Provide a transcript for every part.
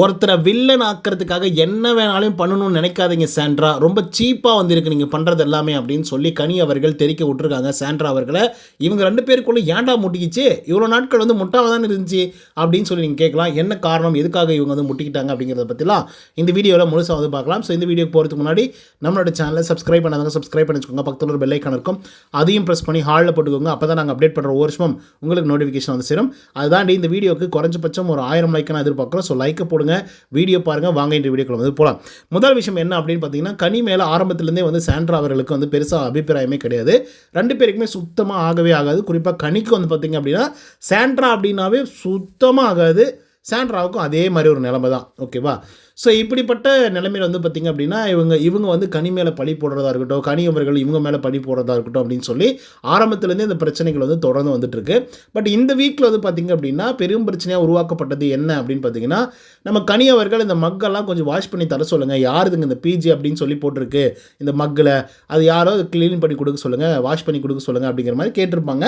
ஒருத்தரை வில்லன் ஆக்கிறதுக்காக என்ன வேணாலும் பண்ணணும்னு நினைக்காதீங்க சாண்ட்ரா. ரொம்ப சீப்பாக வந்திருக்கு நீங்கள் பண்ணுறது எல்லாமே அப்படின்னு சொல்லி கனி அவர்கள் தெரிக்க விட்டுருக்காங்க சாண்ட்ரா அவர்களை. இவங்க ரெண்டு பேருக்குள்ளே ஏன்டா முட்டிக்கிச்சு? இவ்வளோ நாட்கள் வந்து முட்டாக தான் இருந்துச்சு? அப்படின்னு சொல்லி நீங்கள் கேட்கலாம். என்ன காரணம்? எதுக்காக இவங்க வந்து முட்டிக்கிட்டாங்க அப்படிங்கிறத பற்றிலாம் இந்த வீடியோவில் முழுசாக வந்து பார்க்கலாம். ஸோ இந்த வீடியோக்கு போகிறதுக்கு முன்னாடி நம்மளோட சேனலை சப்ஸ்கிரைப் பண்ணாதவங்க சப்ஸ்கிரைப் பண்ணி வச்சுக்கோங்க பக்கத்தில் ஒரு பெல்லைக்கான இருக்கும். அதையும் ப்ரெஸ் பண்ணி ஹாலில் போட்டுக்கோங்க. அப்போ தான் நாங்கள் அப்டேட் பண்ணுற ஒரு வருஷமும் உங்களுக்கு நோட்டிஃபிகேஷன் வந்து சேரும். அதுதாண்டி இந்த வீடியோக்கு குறைஞ்சபட்சம் ஒரு ஆயிரம் லைக்கான எதிர்பார்க்குறோம். ஸோ லைக்கை போடுங்க வீடியோ பாருங்கள் வாங்க இந்த வீடியோக்குள்ள வந்து போகலாம் முதல் விஷயம் என்ன அப்படின்னு பார்த்தீங்கன்னா கனி மேலே ஆரம்பத்துலேருந்தே வந்து சாண்ட்ரா அவர்களுக்கு வந்து பெருசாக அபிப்பிராயமே கிடையாது. ரெண்டு பேருக்குமே சுத்தமாக ஆகவே ஆகாது. குறிப்பாக கனிக்கு வந்து பார்த்தீங்க அப்படின்னா சாண்ட்ரா அப்படின்னாவே சுத்தமாக ஆகாது. சாண்ட்ராவுக்கும் அதே மாதிரி ஒரு நிலைமை தான் ஓகேவா? ஸோ இப்படிப்பட்ட நிலைமையில் வந்து பார்த்திங்க அப்படின்னா இவங்க இவங்க வந்து கனி மேலே பழி போடுறதா இருக்கட்டும் கனி அவர்கள் இவங்க மேலே பழி போடுறதா இருக்கட்டும் அப்படின்னு சொல்லி ஆரம்பத்துலேருந்து இந்த பிரச்சனைகள் வந்து தொடர்ந்து வந்துட்டுருக்கு பட் இந்த வீக்கில் வந்து பார்த்திங்க அப்படின்னா பெரும் பிரச்சனையாக உருவாக்கப்பட்டது என்ன அப்படின்னு பார்த்தீங்கன்னா நம்ம கனி அவர்கள் இந்த மக்கெல்லாம் கொஞ்சம் வாஷ் பண்ணி தர சொல்லுங்கள் யாருதுங்க இந்த பிஜி அப்படின்னு சொல்லி போட்டிருக்கு? இந்த மக்கில். அது யாரோ க்ளீன் பண்ணி கொடுக்க சொல்லுங்கள் வாஷ் பண்ணி கொடுக்க சொல்லுங்கள் அப்படிங்கிற மாதிரி கேட்டிருப்பாங்க.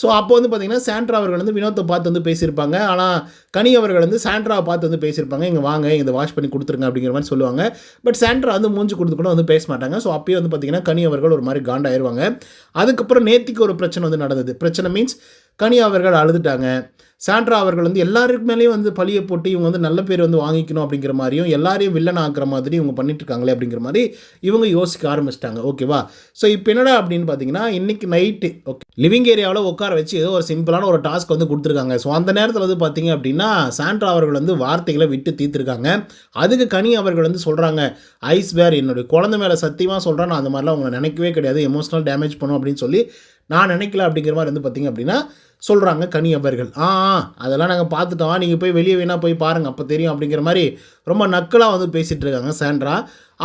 ஸோ அப்போ வந்து பார்த்திங்கன்னா சாண்ட்ரா அவர்கள் வந்து வினோத்தை பார்த்து வந்து பேசியிருப்பாங்க. ஆனால் கனி அவர்கள் வந்து சாண்ட்ராவை பார்த்து வந்து பேசியிருப்பாங்க. இங்கே வாங்க இந்த வாஷ் பண்ணி கொடுத்துருங்க அப்படிங்கிற மாதிரி சொல்லுவாங்க. பட் சாண்ட்ரா வந்து மூஞ்சி கொடுத்து கூட வந்து பேச மாட்டாங்க. ஸோ அப்பயே வந்து பார்த்தீங்கன்னா கனி அவர்கள் ஒரு மாதிரி காண்டாயிருவாங்க. அதுக்கப்புறம் நேத்திக்கு ஒரு பிரச்சனை வந்து நடந்தது. பிரச்சனை மீன்ஸ் கனி அவர்கள் அழுதுட்டாங்க. சாண்ட்ரா அவர்கள் வந்து எல்லாருக்கு மேலேயும் வந்து பழியை போட்டு இவங்க வந்து நல்ல பேர் வந்து வாங்கிக்கணும் அப்படிங்கிற மாதிரியும் எல்லாரையும் வில்லன் ஆக்குற மாதிரி இவங்க பண்ணிட்டு இருக்காங்களே அப்படிங்கிற மாதிரி இவங்க யோசிக்க ஆரம்பிச்சிட்டாங்க. ஓகேவா ஸோ இப்போ என்னடா அப்படின்னு பார்த்தீங்கன்னா இன்றைக்கி நைட்டு ஓகே லிவிங் ஏரியாவில் உட்கார வச்சு ஏதோ ஒரு சிம்பிளான ஒரு டாஸ்க் வந்து கொடுத்துருக்காங்க. ஸோ அந்த நேரத்தில் வந்து பார்த்தீங்க அப்படின்னா சாண்ட்ரா அவர்கள் வந்து வார்த்தைகளை விட்டு தீர்த்துருக்காங்க. அதுக்கு கனி அவர்கள் வந்து சொல்கிறாங்க ஐஸ் வேர் என்னுடைய குழந்தை மேலே சத்தியமாக சொல்கிறேன் நான் அந்த மாதிரிலாம் அவங்க நினைக்கவே கிடையாது. எமோஷனல் டேமேஜ் பண்ணும் அப்படின்னு சொல்லி நான் நினைக்கல அப்படிங்கிற மாதிரி வந்து பார்த்தீங்க அப்படின்னா சொல்கிறாங்க கனி அவர்கள். ஆ அதெல்லாம் நாங்கள் பார்த்துட்டோம். நீங்கள் போய் வெளியே வேணால் போய் பாருங்கள் அப்போ தெரியும் அப்படிங்கிற மாதிரி ரொம்ப நக்கலாக வந்து பேசிகிட்டு இருக்காங்க சாண்ட்ரா.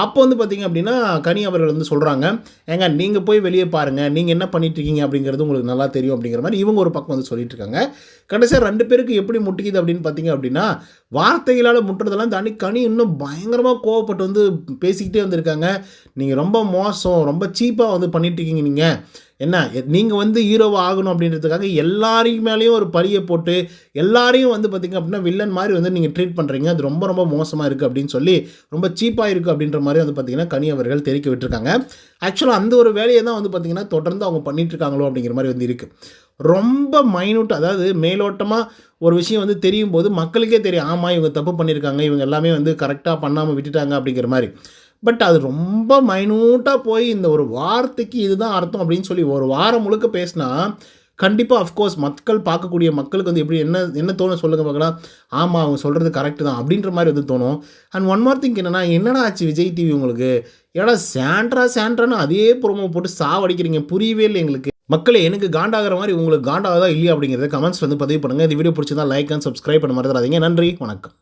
அப்போ வந்து பார்த்தீங்க அப்படின்னா கனி அவர்கள் வந்து சொல்கிறாங்க ஏங்க நீங்கள் போய் வெளியே பாருங்கள் நீங்கள் என்ன பண்ணிட்டு இருக்கீங்க அப்படிங்கிறது உங்களுக்கு நல்லா தெரியும் அப்படிங்கிற மாதிரி இவங்க ஒரு பக்கம் வந்து சொல்லிட்டு இருக்காங்க. கடைசியாக ரெண்டு பேருக்கு எப்படி முட்டிக்குது அப்படின்னு பார்த்தீங்க அப்படின்னா வார்த்தைகளால் முட்டுறதெல்லாம் தாண்டி கனி இன்னும் பயங்கரமாக கோவப்பட்டு வந்து பேசிக்கிட்டே வந்திருக்காங்க. நீங்கள் ரொம்ப மோசம் ரொம்ப சீப்பாக வந்து பண்ணிட்டு இருக்கீங்க நீங்கள் என்ன? நீங்கள் வந்து ஹீரோவாக ஆகணும் அப்படின்றதுக்காக எல்லாரையும் மேலேயும் ஒரு பழியை போட்டு எல்லாரையும் வந்து பார்த்திங்க அப்படின்னா வில்லன் மாதிரி வந்து நீங்கள் ட்ரீட் பண்ணுறீங்க அது ரொம்ப ரொம்ப மோசமாக இருக்குது அப்படின்னு சொல்லி ரொம்ப சீப்பாக இருக்குது அப்படின்ற மாதிரி வந்து பார்த்திங்கன்னா கனி அவர்கள் தெரிவிக்க விட்டுருக்காங்க. ஆக்சுவலாக அந்த ஒரு வேலையை தான் வந்து பார்த்திங்கன்னா தொடர்ந்து அவங்க பண்ணிட்டுருக்காங்களோ அப்படிங்கிற மாதிரி வந்து இருக்குது ரொம்ப மைனூட் அதாவது மேலோட்டமாக ஒரு விஷயம் வந்து தெரியும் போது மக்களுக்கே தெரியும் ஆமாம் இவங்க தப்பு பண்ணியிருக்காங்க இவங்க எல்லாமே வந்து கரெக்டாக பண்ணாமல் விட்டுட்டாங்க அப்படிங்கிற மாதிரி. பட் அது ரொம்ப மைனூட்டாக போய் இந்த ஒரு வார்த்தைக்கு இதுதான் அர்த்தம் அப்படின்னு சொல்லி ஒரு வாரம் முழுக்க பேசினா கண்டிப்பாக அஃப்கோர்ஸ் மக்கள் பார்க்கக்கூடிய மக்களுக்கு வந்து எப்படி என்ன என்ன தோணும் சொல்லுங்கள் பார்க்கலாம். ஆமாம் அவங்க சொல்கிறது கரெக்டு தான் அப்படின்ற மாதிரி வந்து தோணும். அண்ட் ஒன் மார் திங்க் என்னன்னா என்னடா ஆச்சு விஜய் டிவி உங்களுக்கு? ஏடா சாண்ட்ரா சாண்ட்ரான்னு அதே ப்ரோமோ போட்டு சாவடிக்கிறீங்க. புரியவே இல்லை எங்களுக்கு. மக்களே எனக்கு காண்டாகிற மாதிரி உங்களுக்கு காண்டாகதா இல்லையா அப்படிங்கிறத கமெண்ட்ஸ் வந்து பதிவு பண்ணுங்கள் இந்த வீடியோ பிடிச்சதா லைக் அண்ட் சப்ஸ்கிரைப் பண்ண மறந்துடாதீங்க. நன்றி வணக்கம்.